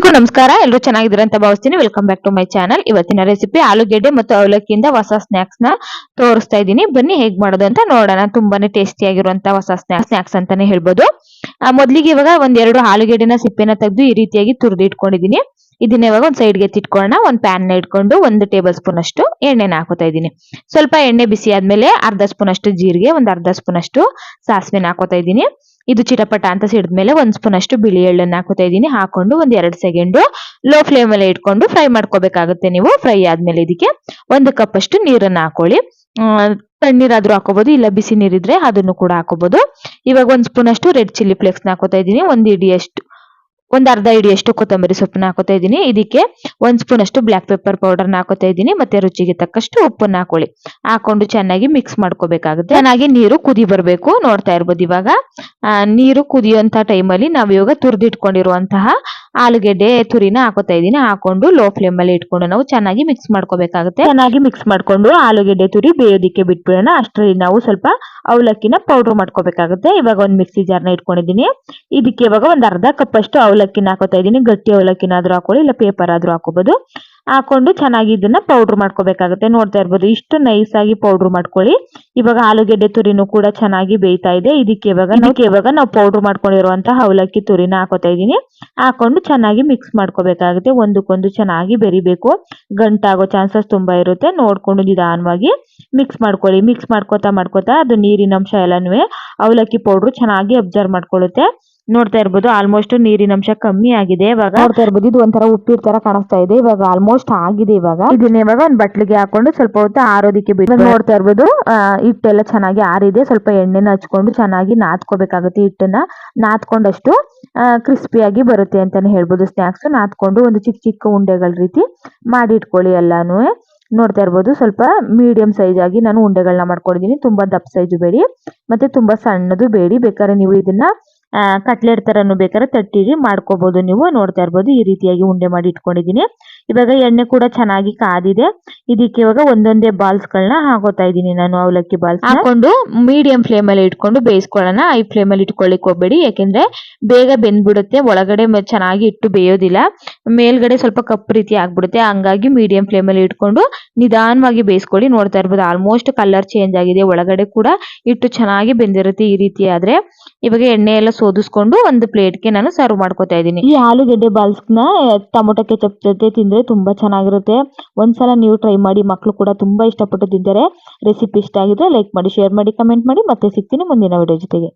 ಎಲ್ರಿಗೂ ನಮಸ್ಕಾರ. ಎಲ್ಲರೂ ಚೆನ್ನಾಗಿದ್ದೀರಾ ಅಂತ ಭಾವಿಸ್ತೀನಿ. Welcome back to my channel ಇವತ್ತಿನ ರೆಸಿಪಿ ಆಲೂಗೆಡ್ಡೆ ಮತ್ತು ಅವಲಕ್ಕಿಯಿಂದ ಹೊಸ ಸ್ನಾಕ್ಸ್ನ ತೋರಿಸ್ತಾ ಇದ್ದೀನಿ. ಬನ್ನಿ ಹೇಗ್ ಮಾಡೋದು ಅಂತ ನೋಡೋಣ. ತುಂಬಾನೇ ಟೇಸ್ಟಿ ಆಗಿರುವಂತಹ ಹೊಸ ಸ್ನಾಕ್ಸ್ ಅಂತಾನೆ ಹೇಳ್ಬೋದು. ಮೊದಲಿಗೆ ಇವಾಗ ಒಂದೆರಡು ಆಲೂಗೆಡ್ಡೆನ ಸಿಪ್ಪೆನ ತೆಗೆದು ಈ ರೀತಿಯಾಗಿ ತುರಿದು ಇಟ್ಕೊಂಡಿದೀನಿ ಇದನ್ನ ಇವಾಗ ಒಂದ್ ಸೈಡ್ಗೆ ಎತ್ತಿಟ್ಕೊಳ್ಳೋಣ ಒಂದ್ ಪ್ಯಾನ್ನ ಇಟ್ಕೊಂಡು ಒಂದು ಟೇಬಲ್ ಸ್ಪೂನ್ ಅಷ್ಟು ಎಣ್ಣೆನ ಹಾಕೋತಾ ಇದ್ದೀನಿ. ಸ್ವಲ್ಪ ಎಣ್ಣೆ ಬಿಸಿ ಆದ್ಮೇಲೆ ಅರ್ಧ ಸ್ಪೂನ್ ಅಷ್ಟು ಜೀರಿಗೆ, ಒಂದ್ ಅರ್ಧ ಸ್ಪೂನ್ ಅಷ್ಟು ಸಾಸಿವೆನ ಹಾಕೋತಾ ಇದ್ದೀನಿ. ಇದು ಚಿಟಪಟ ಅಂತ ಸಿಡಿದ್ಮೇಲೆ ಒಂದ್ ಸ್ಪೂನ್ ಅಷ್ಟು ಬಿಳಿ ಎಳ್ಳನ್ನ ಹಾಕೋತಾ ಇದ್ದೀನಿ. ಹಾಕೊಂಡು ಒಂದ್ ಎರಡ್ ಸೆಕೆಂಡ್ ಲೋ ಫ್ಲೇಮ್ ಅಲ್ಲಿ ಇಟ್ಕೊಂಡು ಫ್ರೈ ಮಾಡ್ಕೋಬೇಕಾಗುತ್ತೆ ನೀವು. ಫ್ರೈ ಆದ್ಮೇಲೆ ಇದಕ್ಕೆ ಒಂದು ಕಪ್ ಅಷ್ಟು ನೀರನ್ನ ಹಾಕೊಳ್ಳಿ ತಣ್ಣೀರಾದ್ರೂ ಹಾಕೋಬಹುದು ಇಲ್ಲ ಬಿಸಿ ನೀರಿದ್ರೆ ಅದನ್ನು ಕೂಡ ಹಾಕೋಬಹುದು ಇವಾಗ ಒಂದ್ ಸ್ಪೂನ್ ಅಷ್ಟು ರೆಡ್ ಚಿಲ್ಲಿ ಫ್ಲೇಕ್ಸ್ ಹಾಕೋತಾ ಇದ್ದೀನಿ. ಒಂದ್ ಇಡಿಯಷ್ಟು ಒಂದ್ ಅರ್ಧ ಹಿಡಿಯಷ್ಟು ಕೊತ್ತಂಬರಿ ಸೊಪ್ಪನ್ನ ಹಾಕೋತಾ ಇದ್ದೀನಿ. ಇದಕ್ಕೆ ಒಂದ್ ಸ್ಪೂನ್ ಅಷ್ಟು ಬ್ಲಾಕ್ ಪೆಪ್ಪರ್ ಪೌಡರ್ನ ಹಾಕೋತಾ ಇದ್ದೀನಿ. ಮತ್ತೆ ರುಚಿಗೆ ತಕ್ಕಷ್ಟು ಉಪ್ಪನ್ನ ಹಾಕೊಳ್ಳಿ. ಹಾಕೊಂಡು ಚೆನ್ನಾಗಿ ಮಿಕ್ಸ್ ಮಾಡ್ಕೋಬೇಕಾಗುತ್ತೆ. ಚೆನ್ನಾಗಿ ನೀರು ಕುದಿ ಬರ್ಬೇಕು. ನೋಡ್ತಾ ಇರ್ಬೋದು ಇವಾಗ. ನೀರು ಕುದಿಯುವಂತ ಟೈಮಲ್ಲಿ ನಾವು ಇವಾಗ ತುರಿದಿಟ್ಕೊಂಡಿರುವಂತಹ ಆಲೂಗೆಡ್ಡೆ, ತುರಿನ ಹಾಕೋತಾ ಇದೀನಿ ಹಾಕೊಂಡು ಲೋ ಫ್ಲೇಮ್ ಅಲ್ಲಿ ಇಟ್ಕೊಂಡು ನಾವು ಚೆನ್ನಾಗಿ ಮಿಕ್ಸ್ ಮಾಡ್ಕೋಬೇಕಾಗುತ್ತೆ. ಚೆನ್ನಾಗಿ ಮಿಕ್ಸ್ ಮಾಡ್ಕೊಂಡು ಆಲೂಗೆಡ್ಡೆ, ತುರಿ ಬೇಯೋದಿಕ್ಕೆ ಬಿಟ್ಬಿಡೋಣ. ಅಷ್ಟರಲ್ಲಿ ನಾವು ಸ್ವಲ್ಪ ಅವಲಕ್ಕಿನ ಪೌಡರ್ ಮಾಡ್ಕೋಬೇಕಾಗುತ್ತೆ. ಇವಾಗ ಒಂದು ಮಿಕ್ಸಿ ಜಾರ್ನ ಇಟ್ಕೊಂಡಿದ್ದೀನಿ. ಇದಕ್ಕೆ ಇವಾಗ ಒಂದು ಅರ್ಧ ಕಪ್ ಅಷ್ಟು ಅವಲಕ್ಕಿನ ಹಾಕೋತಾ ಇದ್ದೀನಿ. ಗಟ್ಟಿ ಅವಲಕ್ಕಿನ ಆದ್ರೂ ಹಾಕೊಳ್ಳಿ, ಇಲ್ಲ ಪೇಪರ್ ಆದ್ರೂ ಹಾಕೋಬಹುದು ಹಾಕೊಂಡು ಚೆನ್ನಾಗಿ ಇದನ್ನ ಪೌಡ್ರ್ ಮಾಡ್ಕೋಬೇಕಾಗುತ್ತೆ. ನೋಡ್ತಾ ಇರ್ಬೋದು, ಇಷ್ಟು ನೈಸ್ ಆಗಿ ಪೌಡ್ರ್ ಮಾಡ್ಕೊಳ್ಳಿ. ಇವಾಗ ಆಲೂಗೆಡ್ಡೆ ತುರಿನೂ ಕೂಡ ಚೆನ್ನಾಗಿ ಬೇಯ್ತಾ ಇದೆ. ಇದಕ್ಕೆ ಇವಾಗ ಇದಕ್ಕೆ ಇವಾಗ ನಾವು ಪೌಡ್ರ್ ಮಾಡ್ಕೊಂಡಿರುವಂತಹ ಅವಲಕ್ಕಿ ತುರಿನ ಹಾಕೋತಾ ಇದ್ದೀನಿ. ಹಾಕೊಂಡು ಚೆನ್ನಾಗಿ ಮಿಕ್ಸ್ ಮಾಡ್ಕೋಬೇಕಾಗುತ್ತೆ. ಒಂದಕ್ಕೊಂದು ಚೆನ್ನಾಗಿ ಬೆರಿಬೇಕು. ಗಂಟಾಗೋ ಚಾನ್ಸಸ್ ತುಂಬಾ ಇರುತ್ತೆ. ನೋಡ್ಕೊಂಡು ನಿಧಾನವಾಗಿ ಮಿಕ್ಸ್ ಮಾಡ್ಕೊಳ್ಳಿ. ಮಿಕ್ಸ್ ಮಾಡ್ಕೋತಾ ಮಾಡ್ಕೋತಾ ಅದು ನೀರಿನ ಅಂಶ ಎಲ್ಲಾನು ಅವಲಕ್ಕಿ ಪೌಡರ್ ಚೆನ್ನಾಗಿ ಅಬ್ಸರ್ವ್ ಮಾಡ್ಕೊಳ್ಳುತ್ತೆ. ನೋಡ್ತಾ ಇರ್ಬೋದು ಆಲ್ಮೋಸ್ಟ್ ನೀರಿನ ಅಂಶ ಕಮ್ಮಿ ಆಗಿದೆ ಇವಾಗ. ನೋಡ್ತಾ ಇರ್ಬೋದು ಇದು ಒಂಥರ ಉಪ್ಪಿಟ್ಟು ತರ ಕಾಣಿಸ್ತಾ ಇದೆ. ಇವಾಗ ಆಲ್ಮೋಸ್ಟ್ ಆಗಿದೆ ಇವಾಗ. ಇದನ್ನ ಇವಾಗ ಒಂದ್ ಬಟ್ಲಿಗೆ ಹಾಕೊಂಡು ಸ್ವಲ್ಪ ಹೊತ್ತು ಆರೋದಿಕ್ಕೆ ಬಿಟ್ಟು ನೋಡ್ತಾ ಇರ್ಬೋದು ಹಿಟ್ಟೆಲ್ಲ ಚೆನ್ನಾಗಿ ಆರಿದೆ. ಸ್ವಲ್ಪ ಎಣ್ಣೆನ ಹಚ್ಕೊಂಡು ಚೆನ್ನಾಗಿ ನಾದ್ಕೋಬೇಕಾಗುತ್ತೆ ಹಿಟ್ಟನ್ನ. ನಾದ್ಕೊಂಡಷ್ಟು ಕ್ರಿಸ್ಪಿಯಾಗಿ ಬರುತ್ತೆ ಅಂತಾನೆ ಹೇಳ್ಬೋದು ಸ್ನಾಕ್ಸ್ ನಾದ್ಕೊಂಡು ಒಂದು ಚಿಕ್ಕ ಚಿಕ್ಕ ಉಂಡೆಗಳ ರೀತಿ ಮಾಡಿ ಇಟ್ಕೊಳ್ಳಿ ಎಲ್ಲಾನು. ನೋಡ್ತಾ ಇರ್ಬೋದು ಸ್ವಲ್ಪ ಮೀಡಿಯಂ ಸೈಜ್ ಆಗಿ ನಾನು ಉಂಡೆಗಳನ್ನ ಮಾಡ್ಕೊಂಡಿದ್ದೀನಿ. ತುಂಬಾ ದಪ್ಪ ಸೈಜು ಬೇಡಿ ಮತ್ತೆ ತುಂಬಾ ಸಣ್ಣದು ಬೇಡಿ. ಬೇಕಾದ್ರೆ ನೀವು ಇದನ್ನ ಕಟ್ಲೆಟ್ ತರನು ಬೇಕಾದ್ರೆ ತಟ್ಟಿರಿ ಮಾಡ್ಕೋಬಹುದು ನೀವು. ನೋಡ್ತಾ ಇರ್ಬೋದು, ಈ ರೀತಿಯಾಗಿ ಉಂಡೆ ಮಾಡಿ ಇಟ್ಕೊಂಡಿದ್ದೀನಿ. ಇವಾಗ ಎಣ್ಣೆ ಕೂಡ ಚೆನ್ನಾಗಿ ಕಾದಿದೆ. ಇದಕ್ಕೆ ಇವಾಗ ಒಂದೊಂದೇ ಬಾಲ್ಸ್ ಗಳನ್ನ ಹಾಕೋತಾ ಇದ್ದೀನಿ ನಾನು, ಅವಲಕ್ಕಿ ಬಾಲ್ಸ್ ಹಾಕೊಂಡು ಮೀಡಿಯಂ ಫ್ಲೇಮ್ ಅಲ್ಲಿ ಇಟ್ಕೊಂಡು ಬೇಯಿಸ್ಕೊಳ್ಳೋಣ. ಐ ಫ್ಲೇಮ್ ಅಲ್ಲಿ ಇಟ್ಕೊಳ್ಳಿಕ್ ಹೋಗ್ಬೇಡಿ. ಯಾಕೆಂದ್ರೆ ಬೇಗ ಬೆಂದ್ಬಿಡುತ್ತೆ. ಒಳಗಡೆ ಚೆನ್ನಾಗಿ ಇಟ್ಟು ಬೇಯೋದಿಲ್ಲ. ಮೇಲ್ಗಡೆ ಸ್ವಲ್ಪ ಕಪ್ಪು ರೀತಿ ಆಗ್ಬಿಡುತ್ತೆ. ಹಂಗಾಗಿ ಮೀಡಿಯಂ ಫ್ಲೇಮ್ ಅಲ್ಲಿ ಇಟ್ಕೊಂಡು ನಿಧಾನವಾಗಿ ಬೇಯಿಸ್ಕೊಳ್ಳಿ. ನೋಡ್ತಾ ಇರ್ಬೋದು ಆಲ್ಮೋಸ್ಟ್ ಕಲರ್ ಚೇಂಜ್ ಆಗಿದೆ. ಒಳಗಡೆ ಕೂಡ ಇಟ್ಟು ಚೆನ್ನಾಗಿ ಬೆಂದಿರುತ್ತೆ ಈ ರೀತಿ ಆದ್ರೆ ಇವಾಗ ಎಣ್ಣೆ ಎಲ್ಲ ಸೋದಿಸ್ಕೊಂಡು ಒಂದು ಪ್ಲೇಟ್ಗೆ ನಾನು ಸರ್ವ್ ಮಾಡ್ಕೊತಾ ಇದ್ದೀನಿ. ಈ ಆಲೂಗೆಡ್ಡೆ ನ ಟೊಮೊಟೊ ಕೆಚಪ್ ಜೊತೆ ತಿಂದ್ರೆ ತುಂಬಾ ಚೆನ್ನಾಗಿರುತ್ತೆ. ಒಂದ್ಸಲ ನೀವು ಟ್ರೈ ಮಾಡಿ ಮಕ್ಕಳು ಕೂಡ ತುಂಬಾ ಇಷ್ಟಪಟ್ಟು ತಿಂತಾರೆ. ರೆಸಿಪಿ ಇಷ್ಟ ಆಗಿದ್ರೆ ಲೈಕ್ ಮಾಡಿ ಶೇರ್ ಮಾಡಿ ಕಮೆಂಟ್ ಮಾಡಿ. ಮತ್ತೆ ಸಿಗ್ತೀನಿ ಮುಂದಿನ ವಿಡಿಯೋ ಜೊತೆಗೆ.